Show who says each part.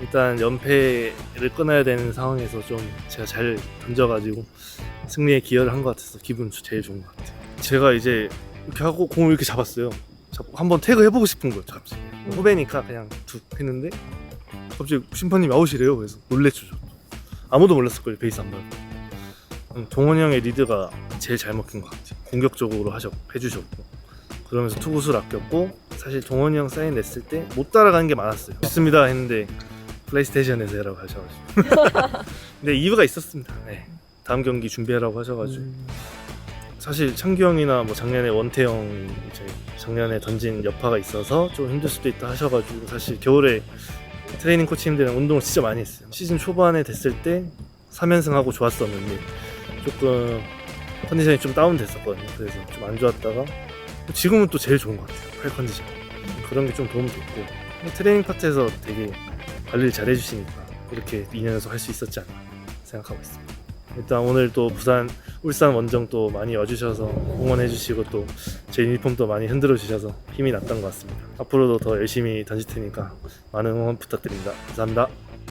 Speaker 1: 일단 연패를 끊어야 되는 상황에서 좀 제가 잘 던져가지고 승리에 기여를 한 것 같아서 기분 제일 좋은 것 같아요. 제가 이제 이렇게 하고 공을 이렇게 잡았어요. 잡고 한번 태그 해보고 싶은 거예요. 갑자기 후배니까 그냥 툭 했는데 갑자기 심판님이 아웃이래요. 그래서 놀랬죠. 저도. 아무도 몰랐을 거예요. 베이스 안 밟고. 음, 동원이 형의 리드가 제일 잘 먹힌 것 같아요. 공격적으로 하셨, 해주셨고 그러면서 투구수를 아꼈고 사실 동원이 형 사인 냈을 때 못 따라가는 게 많았어요. 좋습니다 했는데 플레이스테이션에서 해라고 하셔가지고 근데 이유가 있었습니다. 네. 다음 경기 준비하라고 하셔가지고 사실 창규 형이나 뭐 작년에 원태 형 이제 작년에 던진 여파가 있어서 좀 힘들 수도 있다 하셔가지고 사실 겨울에 트레이닝 코치님들이랑 운동을 진짜 많이 했어요. 시즌 초반에 됐을 때 3연승하고 좋았었는데 조금 컨디션이 좀 다운됐었거든요. 그래서 좀 안 좋았다가 지금은 또 제일 좋은 것 같아요. 팔 컨디션 그런 게 좀 도움 됐고 트레이닝 파트에서 되게 관리를 잘 해주시니까 이렇게 2년 연속 할 수 있었지 않나 생각하고 있습니다. 일단 오늘 또 부산 울산 원정 또 많이 와주셔서 응원해 주시고 또 제 유니폼도 많이 흔들어 주셔서 힘이 났던 것 같습니다. 앞으로도 더 열심히 던질 테니까 많은 응원 부탁드립니다. 감사합니다.